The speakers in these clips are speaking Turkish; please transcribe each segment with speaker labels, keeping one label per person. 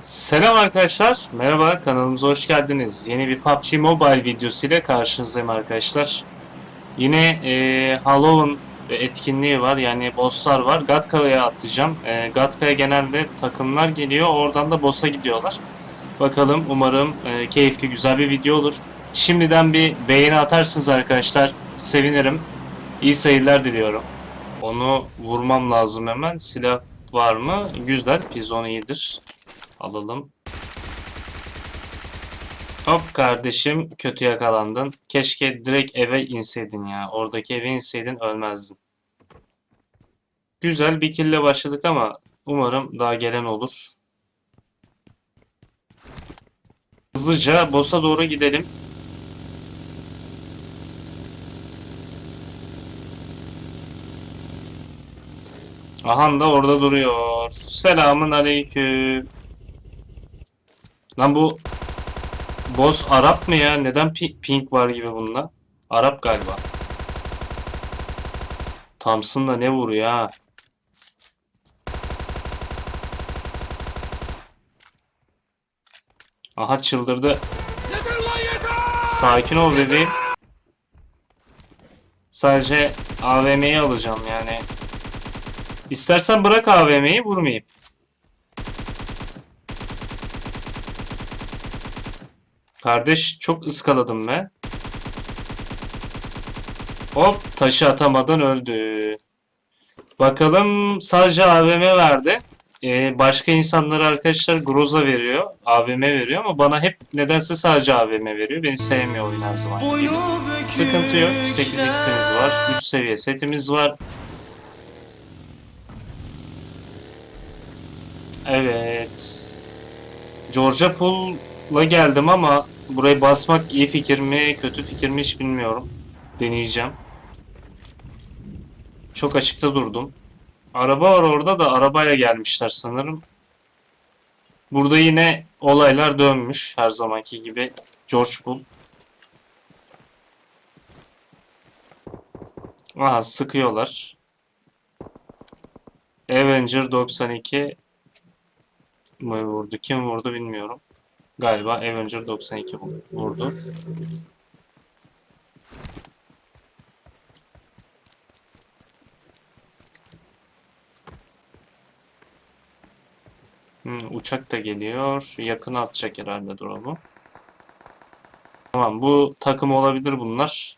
Speaker 1: Selam arkadaşlar. Merhaba kanalımıza hoş geldiniz. Yeni bir PUBG Mobile videosu ile karşınızdayım arkadaşlar. Yine e, Halloween etkinliği var. Yani bosslar var. Gatka'ya atlayacağım. E, Gatka'ya genelde takımlar geliyor. Oradan da boss'a gidiyorlar. Bakalım umarım e, keyifli güzel bir video olur. Şimdiden bir beğeni atarsınız arkadaşlar. Sevinirim. İyi seyirler diliyorum. Onu vurmam lazım hemen. Silah var mı? Güzel. Pizon iyidir. Alalım. Hop kardeşim kötü yakalandın. Keşke direkt eve inseydin ya. Oradaki eve inseydin ölmezdin. Güzel bir kille başladık ama umarım daha gelen olur. Hızlıca boss'a doğru gidelim. Ahan da orada duruyor. Selamun aleyküm. Lan bu boss Arap mı ya? Neden pi- pink var gibi bunda? Arap galiba. Thompson da ne vuruyor ha? Aha çıldırdı. Sakin ol bebeğim. Sadece AVM'yi alacağım yani. İstersen bırak AVM'yi vurmayayım. Kardeş çok ıskaladım be. Hop taşı atamadan öldü. Bakalım sadece AVM verdi. Ee, başka insanlara arkadaşlar Groza veriyor. AVM veriyor ama bana hep nedense sadece AVM veriyor. Beni sevmiyor oyun her zaman gibi. Sıkıntı yok. 8x'imiz var. Üst seviye setimiz var. Evet. Georgia Pool'la geldim ama burayı basmak iyi fikir mi, kötü fikir mi hiç bilmiyorum. Deneyeceğim. Çok açıkta durdum. Araba var orada da arabayla gelmişler sanırım. Burada yine olaylar dönmüş her zamanki gibi. George Pool. Aha sıkıyorlar. Avenger 92 mı vurdu? Kim vurdu bilmiyorum. Galiba Avenger 92 vu- vurdu. Hmm, uçak da geliyor. Yakına atacak herhalde drop'u. Tamam bu takım olabilir bunlar.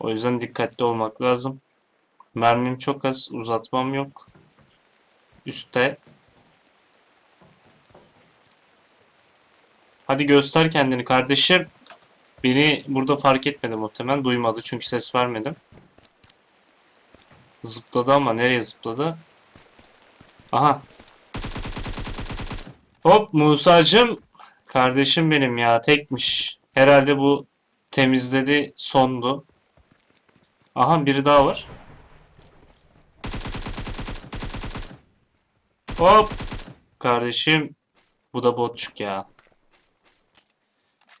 Speaker 1: O yüzden dikkatli olmak lazım. Mermim çok az. Uzatmam yok. Üste. Hadi göster kendini kardeşim. Beni burada fark etmedi muhtemelen. Duymadı çünkü ses vermedim. Zıpladı ama nereye zıpladı? Aha. Hop Musa'cığım. Kardeşim benim ya tekmiş. Herhalde bu temizledi sondu. Aha biri daha var. Hop. Kardeşim. Bu da botçuk ya.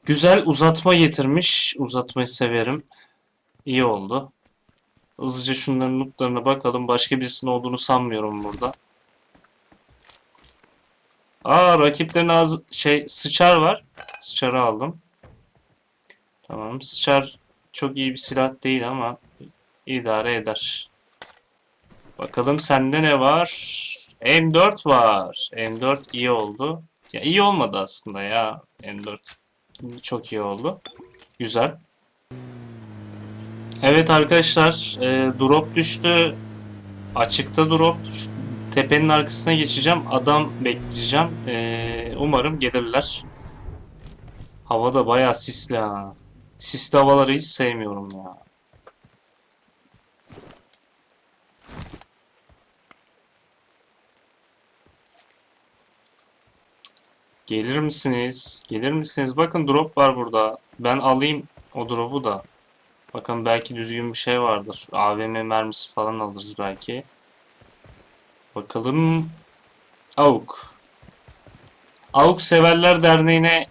Speaker 1: Güzel uzatma getirmiş. Uzatmayı severim. İyi oldu. Hızlıca şunların lootlarına bakalım. Başka birisinin olduğunu sanmıyorum burada. Aa rakiplerin ağzı şey sıçar var. Sıçarı aldım. Tamam sıçar çok iyi bir silah değil ama idare eder. Bakalım sende ne var? M4 var. M4 iyi oldu. Ya iyi olmadı aslında ya M4. Çok iyi oldu. Güzel. Evet arkadaşlar, e, drop düştü. Açıkta drop. Şu tepenin arkasına geçeceğim. Adam bekleyeceğim. E, umarım gelirler. Hava da bayağı sisli ha. Sisli havaları hiç sevmiyorum ya. Gelir misiniz? Gelir misiniz? Bakın drop var burada. Ben alayım o drop'u da. Bakın belki düzgün bir şey vardır. AVM mermisi falan alırız belki. Bakalım. AUK. AUK Severler Derneği'ne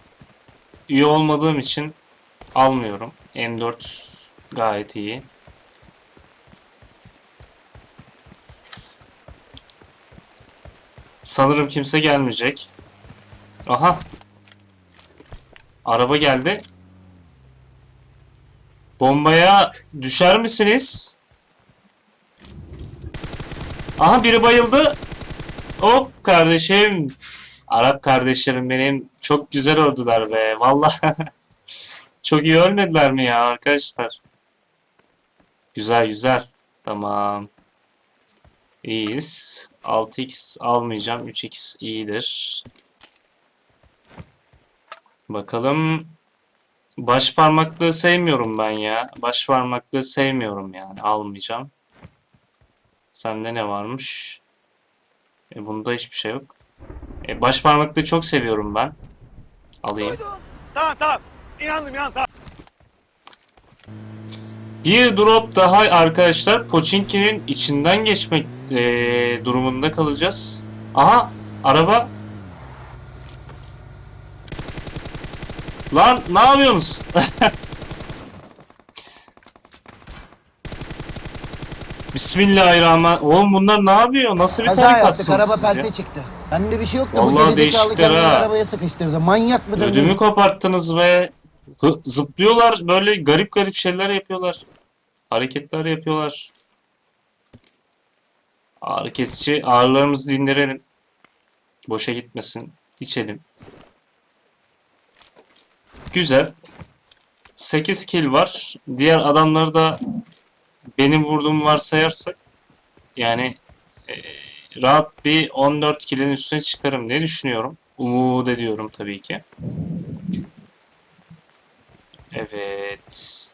Speaker 1: üye olmadığım için almıyorum. M4 gayet iyi. Sanırım kimse gelmeyecek. Aha. Araba geldi. Bombaya düşer misiniz? Aha biri bayıldı. Hop kardeşim. Arap kardeşlerim benim çok güzel öldüler be. Vallahi çok iyi ölmediler mi ya arkadaşlar? Güzel güzel. Tamam. İyiyiz. 6x almayacağım. 3x iyidir. Bakalım. Baş parmaklığı sevmiyorum ben ya. Baş parmaklığı sevmiyorum yani. Almayacağım. Sende ne varmış? E bunda hiçbir şey yok. E baş parmaklığı çok seviyorum ben. Alayım.
Speaker 2: Tamam tamam. İnandım inandım tamam.
Speaker 1: Bir drop daha arkadaşlar. Pochinki'nin içinden geçmek e, durumunda kalacağız. Aha araba. Lan ne yapıyorsunuz? Bismillahirrahmanirrahim. Oğlum bunlar ne yapıyor? Nasıl bir
Speaker 3: Kaza yaptık,
Speaker 1: tarikatsınız
Speaker 3: araba
Speaker 1: siz ya?
Speaker 3: pelte çıktı. Bende bir şey yoktu, bu
Speaker 1: Vallahi
Speaker 3: gerizekalı
Speaker 1: değişikler
Speaker 3: kendini
Speaker 1: ha.
Speaker 3: arabaya sıkıştırdı. Manyak mıdır
Speaker 1: Ödümü
Speaker 3: ne?
Speaker 1: koparttınız ve hı- zıplıyorlar böyle garip garip şeyler yapıyorlar. Hareketler yapıyorlar. Ağrı kesici ağrılarımızı dindirelim. Boşa gitmesin. İçelim. Güzel. 8 kill var. Diğer adamları da benim vurduğumu varsayarsak yani e, rahat bir 14 kill'in üstüne çıkarım diye düşünüyorum. Umut ediyorum tabii ki. Evet.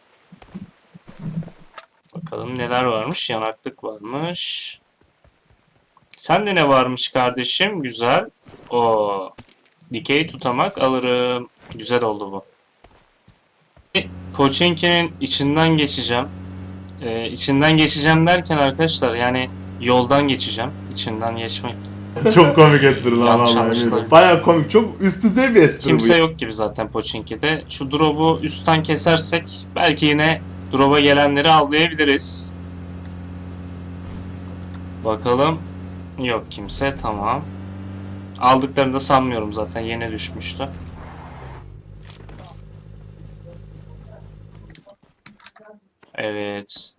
Speaker 1: Bakalım neler varmış. Yanaklık varmış. Sende ne varmış kardeşim? Güzel. O dikey tutamak alırım. Güzel oldu bu. Pochinki'nin içinden geçeceğim. Ee, içinden geçeceğim derken arkadaşlar yani yoldan geçeceğim. İçinden geçmek.
Speaker 4: çok komik espri lan
Speaker 1: Yanlış.
Speaker 4: Baya komik. Çok üst düzey bir espri
Speaker 1: Kimse
Speaker 4: bu.
Speaker 1: yok gibi zaten Pochinki'de. Şu drop'u üstten kesersek belki yine drop'a gelenleri avlayabiliriz. Bakalım. Yok kimse. Tamam. Aldıklarını da sanmıyorum zaten. Yeni düşmüştü. Evet.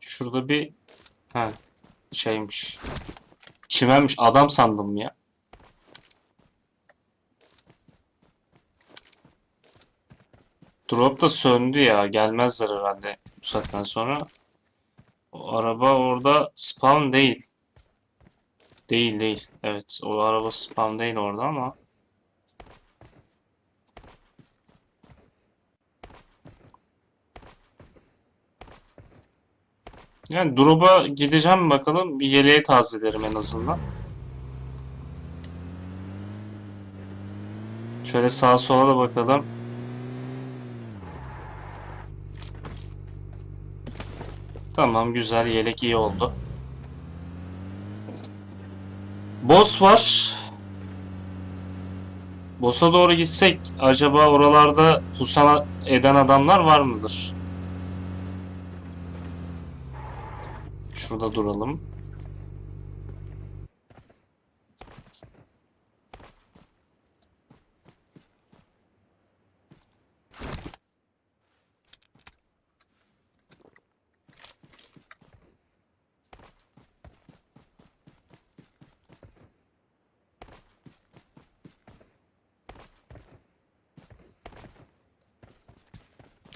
Speaker 1: Şurada bir ha şeymiş. Çimenmiş. Adam sandım ya. Drop da söndü ya. Gelmezler herhalde bu saatten sonra. O araba orada spawn değil. Değil değil. Evet. O araba spawn değil orada ama. Yani drop'a gideceğim bakalım. Bir yeleği tazelerim en azından. Şöyle sağa sola da bakalım. Tamam güzel yelek iyi oldu. Boss var. Boss'a doğru gitsek acaba oralarda pusan eden adamlar var mıdır? Şurada duralım.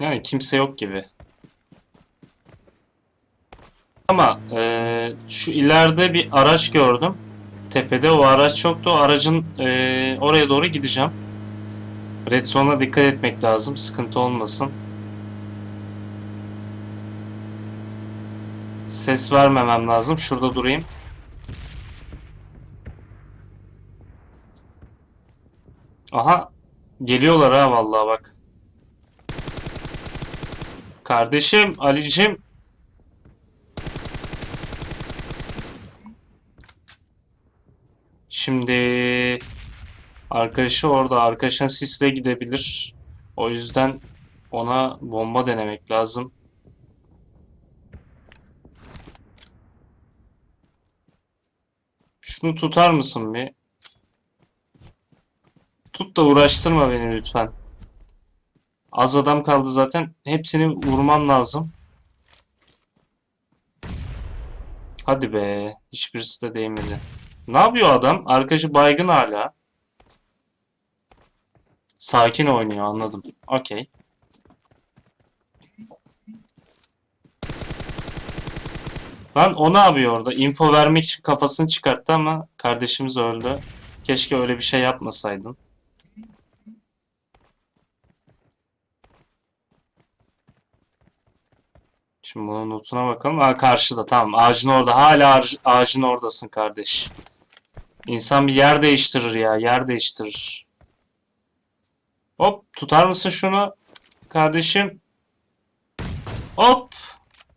Speaker 1: Yani kimse yok gibi. Ama eee, şu ileride bir araç gördüm. Tepede o araç yoktu. O aracın eee, oraya doğru gideceğim. Red Zone'a dikkat etmek lazım. Sıkıntı olmasın. Ses vermemem lazım. Şurada durayım. Aha. Geliyorlar ha vallahi bak. Kardeşim Ali'cim. Şimdi arkadaşı orada. Arkadaşın sisle gidebilir. O yüzden ona bomba denemek lazım. Şunu tutar mısın bir? Tut da uğraştırma beni lütfen. Az adam kaldı zaten. Hepsini vurmam lazım. Hadi be. Hiçbirisi de değmedi. Ne yapıyor adam? Arkadaşı baygın hala. Sakin oynuyor anladım. Okey. Lan o ne yapıyor orada? Info vermek için kafasını çıkarttı ama kardeşimiz öldü. Keşke öyle bir şey yapmasaydın. Şimdi bunun notuna bakalım. Aa karşıda tamam. Ağacın orada. Hala ağac- ağacın oradasın kardeş. İnsan bir yer değiştirir ya. Yer değiştirir. Hop tutar mısın şunu? Kardeşim. Hop.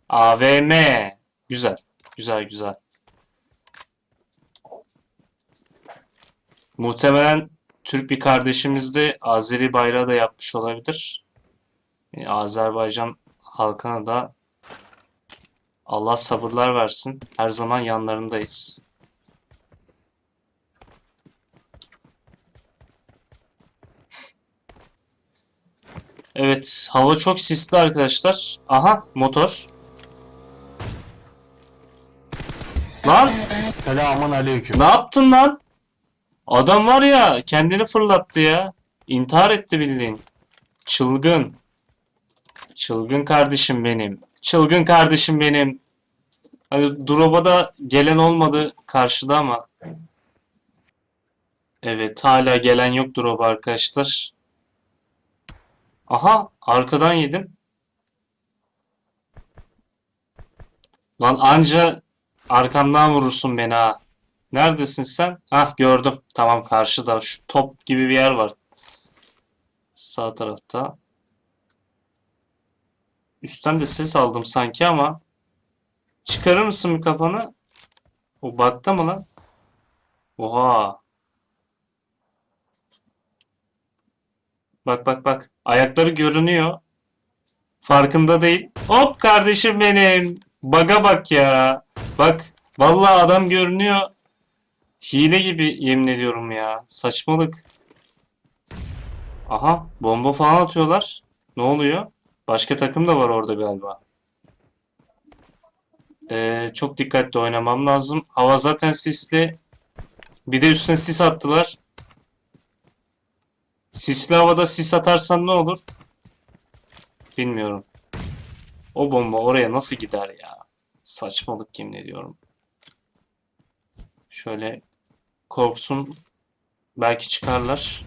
Speaker 1: AVM. Güzel. Güzel güzel. Muhtemelen Türk bir kardeşimiz de Azeri bayrağı da yapmış olabilir. E, Azerbaycan halkına da Allah sabırlar versin. Her zaman yanlarındayız. Evet, hava çok sisli arkadaşlar. Aha, motor. Lan,
Speaker 5: Selamun aleyküm.
Speaker 1: ne yaptın lan? Adam var ya, kendini fırlattı ya. İntihar etti bildiğin. Çılgın. Çılgın kardeşim benim. Çılgın kardeşim benim. Hani drop'a da gelen olmadı karşıda ama. Evet hala gelen yok drop arkadaşlar. Aha arkadan yedim. Lan anca arkamdan vurursun beni ha. Neredesin sen? Hah gördüm. Tamam karşıda şu top gibi bir yer var. Sağ tarafta. Üstten de ses aldım sanki ama çıkarır mısın bir kafanı? O bakta mı lan? Oha. Bak bak bak. Ayakları görünüyor. Farkında değil. Hop kardeşim benim. Baga bak ya. Bak. Vallahi adam görünüyor. Hile gibi yemin ediyorum ya. Saçmalık. Aha. Bomba falan atıyorlar. Ne oluyor? Başka takım da var orada galiba. Ee, çok dikkatli oynamam lazım. Hava zaten sisli. Bir de üstüne sis attılar. Sisli havada sis atarsan ne olur? Bilmiyorum. O bomba oraya nasıl gider ya? Saçmalık yemin ediyorum. Şöyle korksun. Belki çıkarlar.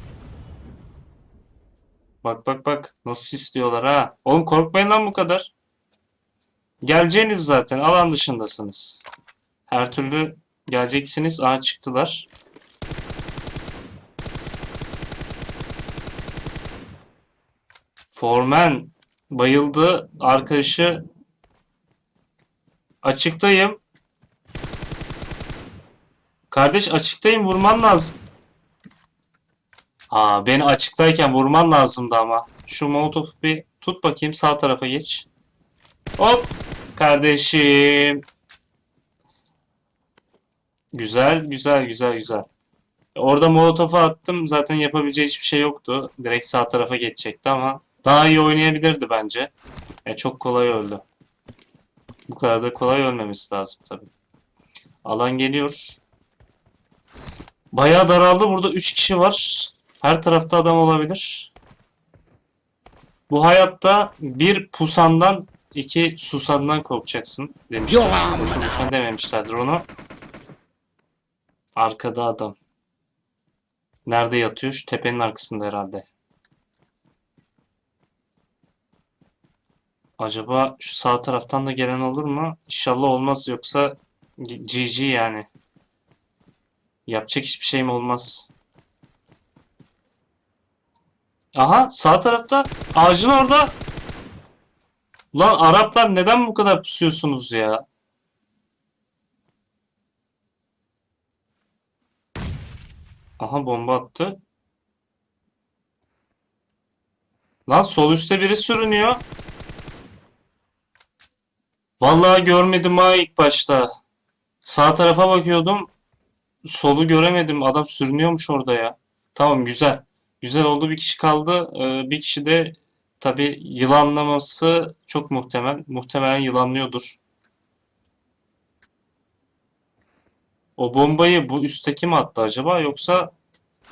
Speaker 1: Bak bak bak nasıl sisliyorlar ha. Oğlum korkmayın lan bu kadar. Geleceğiniz zaten alan dışındasınız. Her türlü geleceksiniz. Aa çıktılar. Formen bayıldı. Arkadaşı açıktayım. Kardeş açıktayım vurman lazım. Aa beni açıktayken vurman lazımdı ama. Şu molotofu bir tut bakayım sağ tarafa geç. Hop kardeşim. Güzel güzel güzel güzel. Orada molotofu attım zaten yapabileceği hiçbir şey yoktu. Direkt sağ tarafa geçecekti ama daha iyi oynayabilirdi bence. E, çok kolay öldü. Bu kadar da kolay ölmemesi lazım tabii. Alan geliyor. Bayağı daraldı. Burada 3 kişi var. Her tarafta adam olabilir. Bu hayatta bir pusandan iki susandan korkacaksın demişler. Boşu boşuna dememişlerdir onu. Arkada adam. Nerede yatıyor? Şu tepenin arkasında herhalde. Acaba şu sağ taraftan da gelen olur mu? İnşallah olmaz yoksa GG yani. Yapacak hiçbir şeyim olmaz. Aha sağ tarafta ağacın orada. Lan Araplar neden bu kadar pusuyorsunuz ya? Aha bomba attı. Lan sol üstte biri sürünüyor. Vallahi görmedim ha ilk başta. Sağ tarafa bakıyordum. solu göremedim. Adam sürünüyormuş orada ya. Tamam güzel. Güzel oldu. Bir kişi kaldı. Ee, bir kişi de tabii yılanlaması çok muhtemel. Muhtemelen yılanlıyordur. O bombayı bu üstteki mi attı acaba yoksa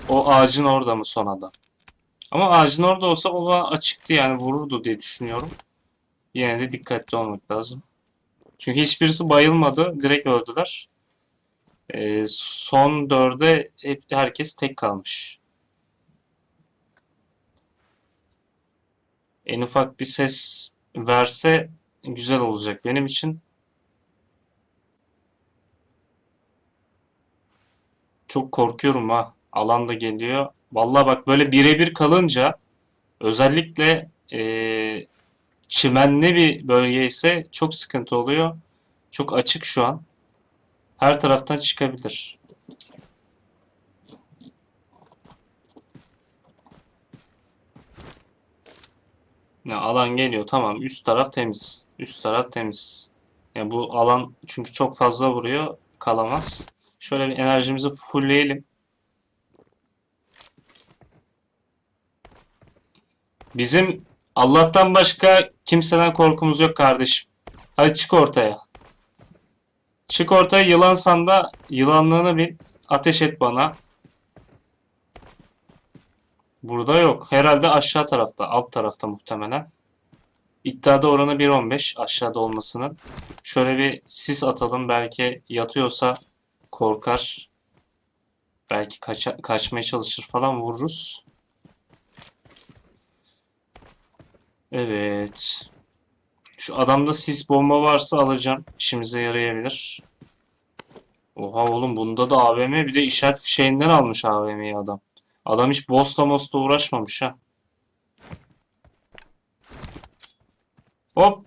Speaker 1: o ağacın orada mı son adam? Ama ağacın orada olsa o açıktı yani vururdu diye düşünüyorum. Yine de dikkatli olmak lazım. Çünkü hiçbirisi bayılmadı. Direkt öldüler. Ee, son dörde hep, herkes tek kalmış. En ufak bir ses verse güzel olacak benim için. Çok korkuyorum ha. Alan da geliyor. Vallahi bak böyle birebir kalınca özellikle eee, çimenli bir bölge ise çok sıkıntı oluyor. Çok açık şu an. Her taraftan çıkabilir. Ya alan geliyor tamam üst taraf temiz. Üst taraf temiz. Ya bu alan çünkü çok fazla vuruyor kalamaz. Şöyle bir enerjimizi fullleyelim. Bizim Allah'tan başka kimseden korkumuz yok kardeşim. Hadi çık ortaya. Çık ortaya yılansan da yılanlığını bil. Ateş et bana. Burada yok. Herhalde aşağı tarafta. Alt tarafta muhtemelen. İddiada oranı 1.15 aşağıda olmasının. Şöyle bir sis atalım. Belki yatıyorsa korkar. Belki kaça- kaçmaya çalışır falan vururuz. Evet. Şu adamda sis bomba varsa alacağım. İşimize yarayabilir. Oha oğlum bunda da AVM bir de işaret fişeğinden almış AVM'yi adam. Adam hiç boss'la moss'la uğraşmamış ha. Hop.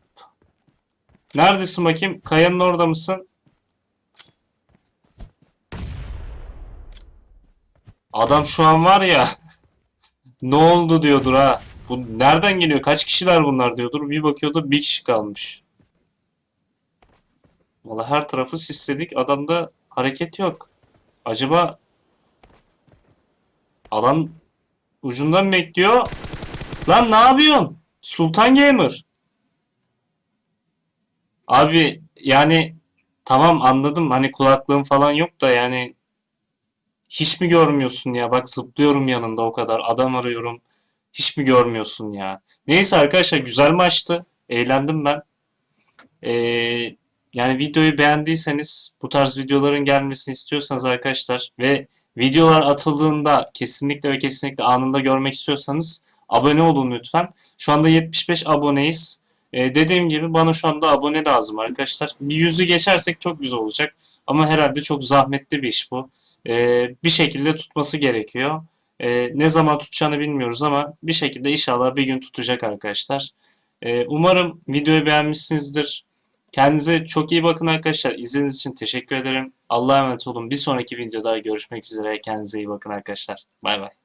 Speaker 1: Neredesin bakayım? Kayanın orada mısın? Adam şu an var ya. ne oldu diyordur ha. Bu nereden geliyor? Kaç kişiler bunlar diyordur. Bir bakıyordur bir kişi kalmış. Valla her tarafı sisledik. Adamda hareket yok. Acaba adam ucundan bekliyor. Lan ne yapıyorsun? Sultan Gamer. Abi yani tamam anladım. Hani kulaklığım falan yok da yani hiç mi görmüyorsun ya? Bak zıplıyorum yanında o kadar. Adam arıyorum. Hiç mi görmüyorsun ya? Neyse arkadaşlar güzel maçtı. Eğlendim ben. Ee, yani videoyu beğendiyseniz bu tarz videoların gelmesini istiyorsanız arkadaşlar ve videolar atıldığında kesinlikle ve kesinlikle anında görmek istiyorsanız abone olun lütfen. Şu anda 75 aboneyiz. Ee, dediğim gibi bana şu anda abone lazım arkadaşlar. Bir yüzü geçersek çok güzel olacak. Ama herhalde çok zahmetli bir iş bu. Ee, bir şekilde tutması gerekiyor. Ee, ne zaman tutacağını bilmiyoruz ama bir şekilde inşallah bir gün tutacak arkadaşlar. Ee, umarım videoyu beğenmişsinizdir. Kendinize çok iyi bakın arkadaşlar. İzlediğiniz için teşekkür ederim. Allah'a emanet olun. Bir sonraki videoda görüşmek üzere. Kendinize iyi bakın arkadaşlar. Bay bay.